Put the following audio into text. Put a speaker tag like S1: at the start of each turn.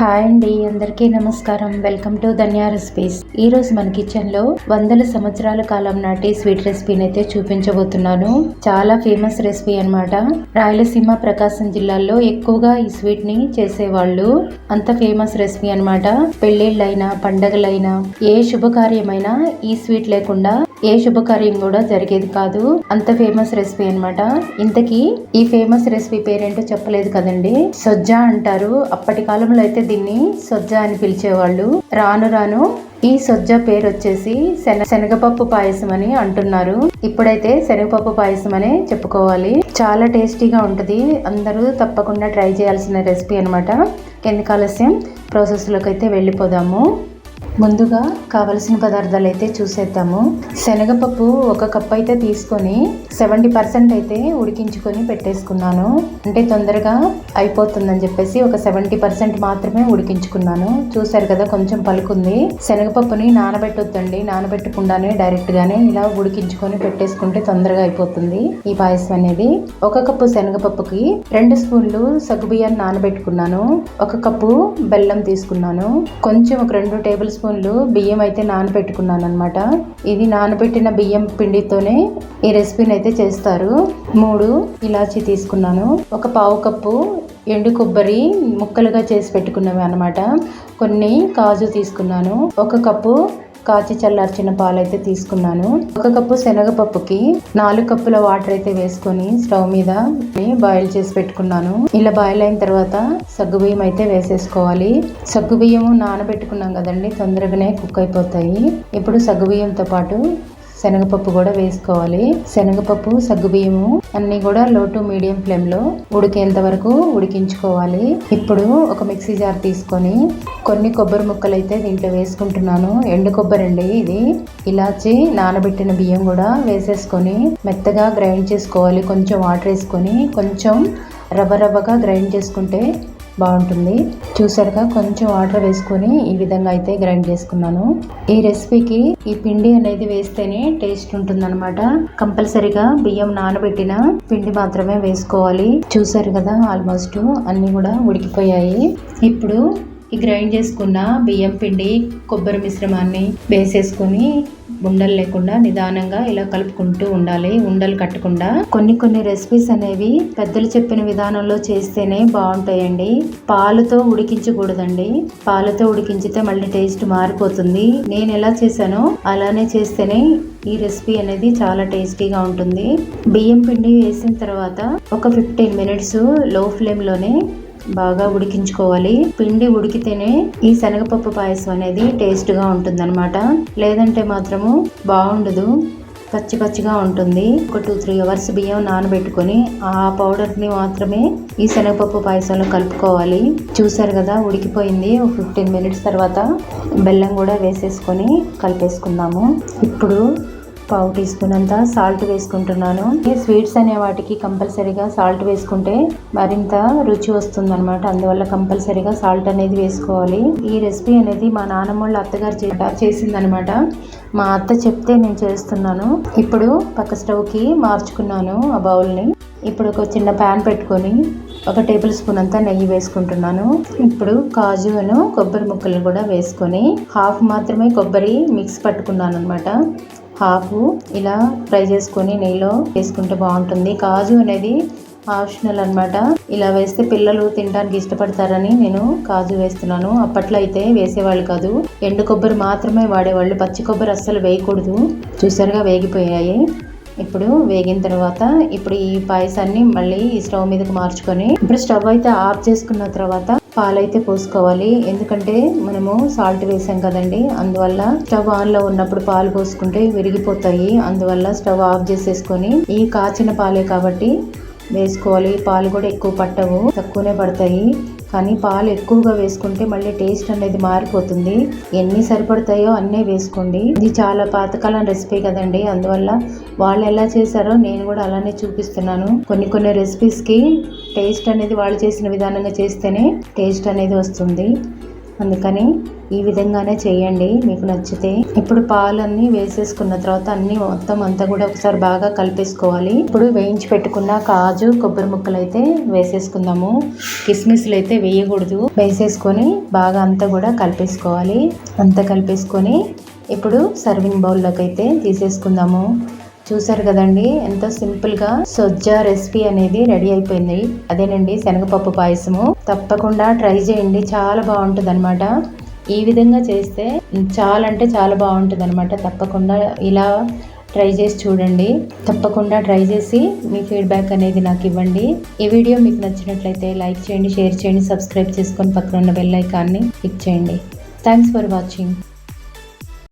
S1: Hi అండి అందరికీ నమస్కారం. వెల్కమ్ టు ధన్యా రెసిపీస్ ఈ రోజు మన కిచెన్లో వందల సంవత్సరాల కాలం నాటి స్వీట్ రెసిపీని అయితే చూపించబోతున్నాను. చాలా ఫేమస్ రెసిపీ అన్నమాట. రాయలసీమ ప్రకాశం జిల్లాల్లో ఎక్కువగా ఈ స్వీట్ని చేసేవాళ్ళు. అంత ఫేమస్ రెసిపీ అన్నమాట. పెళ్ళిళ్ళైనా పండగలైనా ఏ శుభకార్యమైనా ఈ స్వీట్ లేకుండా ఏ శుభకార్యం కూడా జరిగేది కాదు. అంత ఫేమస్ రెసిపీ అన్నమాట. ఇంతకీ ఈ ఫేమస్ రెసిపీ పేరేంటో చెప్పలేదు కదండి. సొజ్జా అంటారు. అప్పటి కాలంలో అయితే దీన్ని సొజ్జ అని పిలిచేవాళ్ళు. రాను రాను ఈ సొజ్జ పేరు వచ్చేసి శన శనగపప్పు పాయసం అని అంటున్నారు. ఇప్పుడైతే శనగపప్పు పాయసం అనే చెప్పుకోవాలి. చాలా టేస్టీగా ఉంటుంది. అందరూ తప్పకుండా ట్రై చేయాల్సిన రెసిపీ అనమాట ఎందుకు ఆలస్యం ప్రాసెస్లోకి అయితే వెళ్ళిపోదాము. ముందుగా కావలసిన పదార్థాలు అయితే చూసేద్దాము. శనగపప్పు ఒక కప్ అయితే తీసుకొని సెవెంటీ పర్సెంట్ అయితే ఉడికించుకొని పెట్టేసుకున్నాను. అంటే తొందరగా అయిపోతుందని చెప్పేసి ఒక సెవెంటీ పర్సెంట్ మాత్రమే ఉడికించుకున్నాను. చూసారు కదా కొంచెం పలుకుంది. శనగపప్పుని నానబెట్టొద్దండి. నానబెట్టకుండానే డైరెక్ట్ గానే ఇలా ఉడికించుకొని పెట్టేసుకుంటే తొందరగా అయిపోతుంది ఈ పాయసం అనేది. ఒక కప్పు శనగపప్పుకి రెండు స్పూన్లు సగ్గుబియ్యాన్ని నానబెట్టుకున్నాను. ఒక కప్పు బెల్లం తీసుకున్నాను. కొంచెం ఒక రెండు టేబుల్ స్పూన్లు బియ్యం అయితే నానబెట్టుకున్నాను అనమాట ఇది నానబెట్టిన బియ్యం పిండితోనే ఈ రెసిపీని అయితే చేస్తారు. మూడు ఇలాచీ తీసుకున్నాను. ఒక పావు కప్పు ఎండు కొబ్బరి ముక్కలుగా చేసి పెట్టుకున్నవి అనమాట కొన్ని కాజు తీసుకున్నాను. ఒక కప్పు కాచి చల్లార్చిన పాలైతే తీసుకున్నాను. ఒక కప్పు శనగపప్పుకి నాలుగు కప్పుల వాటర్ అయితే వేసుకొని స్టవ్ మీద బాయిల్ చేసి పెట్టుకున్నాను. ఇలా బాయిల్ అయిన తర్వాత సగ్గుబియ్యం అయితే వేసేసుకోవాలి. సగ్గుబియ్యము నానబెట్టుకున్నాం కదండి తొందరగానే కుక్ అయిపోతాయి. ఇప్పుడు సగ్గుబియ్యంతో పాటు శనగపప్పు కూడా వేసుకోవాలి. శనగపప్పు సగ్గుబియ్యము అన్ని కూడా లో టు మీడియం ఫ్లేమ్లో ఉడికేంత వరకు ఉడికించుకోవాలి. ఇప్పుడు ఒక మిక్సీ జార్ తీసుకొని కొన్ని కొబ్బరి ముక్కలు అయితే దీంట్లో వేసుకుంటున్నాను. ఎండు కొబ్బరి అండి ఇది. ఇలాచి నానబెట్టిన బియ్యం కూడా వేసేసుకొని మెత్తగా గ్రైండ్ చేసుకోవాలి. కొంచెం వాటర్ వేసుకొని కొంచెం రవ్వ రవ్వగా గ్రైండ్ చేసుకుంటే బాగుంటుంది. చూసారుగా కొంచెం వాటర్ వేసుకొని ఈ విధంగా అయితే గ్రైండ్ చేసుకున్నాను. ఈ రెసిపీకి ఈ పిండి అనేది వేస్తేనే టేస్ట్ ఉంటుందన్నమాట. కంపల్సరీగా బియ్యం నానబెట్టిన పిండి మాత్రమే వేసుకోవాలి. చూసారు కదా ఆల్మోస్ట్ అన్నీ కూడా ఉడికిపోయాయి. ఇప్పుడు ఈ గ్రైండ్ చేసుకున్న బియ్యం పిండి కొబ్బరి మిశ్రమాన్ని వేసేసుకొని ఉండలు లేకుండా నిదానంగా ఇలా కలుపుకుంటూ ఉండాలి. ఉండలు కట్టకుండా కొన్ని కొన్ని రెసిపీస్ అనేవి పెద్దలు చెప్పిన విధానంలో చేస్తేనే బాగుంటాయండి. పాలతో ఉడికించకూడదండి. పాలతో ఉడికించితే మళ్ళీ టేస్ట్ మారిపోతుంది. నేను ఎలా చేశానో అలానే చేస్తేనే ఈ రెసిపీ అనేది చాలా టేస్టీగా ఉంటుంది. బియ్యం పిండి వేసిన తర్వాత ఒక ఫిఫ్టీన్ మినిట్స్లో ఫ్లేమ్లోనే బాగా ఉడికించుకోవాలి. పిండి ఉడికితేనే ఈ శనగపప్పు పాయసం అనేది టేస్ట్గా ఉంటుందన్నమాట. లేదంటే మాత్రము బాగుండదు. పచ్చి పచ్చిగా ఉంటుంది. ఒక టూ త్రీ అవర్స్ బియ్యం నానబెట్టుకొని ఆ పౌడర్ని మాత్రమే ఈ శనగపప్పు పాయసంలో కలుపుకోవాలి. చూసారు కదా ఉడికిపోయింది. ఒక ఫిఫ్టీన్ మినిట్స్ తర్వాత బెల్లం కూడా వేసేసుకొని కలిపేసుకుందాము. ఇప్పుడు పావు టీ స్పూన్ అంతా సాల్ట్ వేసుకుంటున్నాను. ఈ స్వీట్స్ అనే వాటికి కంపల్సరీగా సాల్ట్ వేసుకుంటే మరింత రుచి వస్తుంది అనమాట అందువల్ల కంపల్సరీగా సాల్ట్ అనేది వేసుకోవాలి. ఈ రెసిపీ అనేది మా నాన్నమ్మ వాళ్ళ అత్తగారు చేసిందనమాట మా అత్త చెప్తే నేను చేస్తున్నాను. ఇప్పుడు పక్క స్టవ్కి మార్చుకున్నాను ఆ బౌల్ని. ఇప్పుడు ఒక చిన్న ప్యాన్ పెట్టుకొని ఒక టేబుల్ స్పూన్ అంతా నెయ్యి వేసుకుంటున్నాను. ఇప్పుడు కాజును కొబ్బరి ముక్కలు కూడా వేసుకొని హాఫ్ మాత్రమే కొబ్బరి మిక్స్ పట్టుకున్నాను అనమాట హాఫ్ ఇలా ఫ్రై చేసుకొని నెయ్యిలో వేసుకుంటే బాగుంటుంది. కాజు అనేది ఆప్షనల్ అనమాట ఇలా వేస్తే పిల్లలు తినడానికి ఇష్టపడతారని నేను కాజు వేస్తున్నాను. అప్పట్లో అయితే వేసేవాళ్ళు కాదు. ఎండు కొబ్బరి మాత్రమే వాడేవాళ్ళు. పచ్చి కొబ్బరి అస్సలు వేయకూడదు. చూసారుగా వేగిపోయాయి. ఇప్పుడు వేగిన తర్వాత ఇప్పుడు ఈ పాయసాన్ని మళ్ళీ ఈ స్టవ్ మీదకి మార్చుకొని ఇప్పుడు స్టవ్ అయితే ఆఫ్ చేసుకున్న తర్వాత పాలైతే పోసుకోవాలి. ఎందుకంటే మనము సాల్ట్ వేసాం కదండి. అందువల్ల స్టవ్ ఆన్లో ఉన్నప్పుడు పాలు పోసుకుంటే విరిగిపోతాయి. అందువల్ల స్టవ్ ఆఫ్ చేసేసుకొని ఈ కాచిన పాలే కాబట్టి వేసుకోవాలి. పాలు కూడా ఎక్కువ పట్టవు తక్కువనే పడతాయి. కానీ పాలు ఎక్కువగా వేసుకుంటే మళ్ళీ టేస్ట్ అనేది మారిపోతుంది. ఎన్ని సరిపడతాయో అన్నీ వేసుకోండి. ఇది చాలా పాతకాలం రెసిపీ కదండి. అందువల్ల వాళ్ళు ఎలా చేశారో నేను కూడా అలానే చూపిస్తున్నాను. కొన్ని కొన్ని రెసిపీస్కి టేస్ట్ అనేది వాళ్ళు చేసిన విధానంగా చేస్తేనే టేస్ట్ అనేది వస్తుంది. అందుకని ఈ విధంగానే చేయండి. మీకు నచ్చితే ఇప్పుడు పాలన్నీ వేసేసుకున్న తర్వాత అన్ని మొత్తం అంతా కూడా ఒకసారి బాగా కలిపేసుకోవాలి. ఇప్పుడు వేయించి పెట్టుకున్న కాజు కొబ్బరి ముక్కలు అయితే వేసేసుకుందాము. కిస్మిస్లు అయితే వేయకూడదు. వేసేసుకొని బాగా అంతా కూడా కలిపేసుకోవాలి. అంతా కలిపేసుకొని ఇప్పుడు సర్వింగ్ బౌల్లోకి అయితే తీసేసుకుందాము. చూసారు కదండి ఎంతో సింపుల్గా సొజ్జా రెసిపీ అనేది రెడీ అయిపోయింది. అదేనండి శనగపప్పు పాయసము. తప్పకుండా ట్రై చేయండి చాలా బాగుంటుంది అనమాట ఈ విధంగా చేస్తే చాలా అంటే చాలా బాగుంటుంది అనమాట తప్పకుండా ఇలా ట్రై చేసి చూడండి. తప్పకుండా ట్రై చేసి మీ ఫీడ్బ్యాక్ అనేది నాకు ఇవ్వండి. ఈ వీడియో మీకు నచ్చినట్లయితే లైక్ చేయండి షేర్ చేయండి సబ్స్క్రైబ్ చేసుకొని పక్కన ఉన్న బెల్ ఐకాన్ని క్లిక్ చేయండి. Thanks for watching.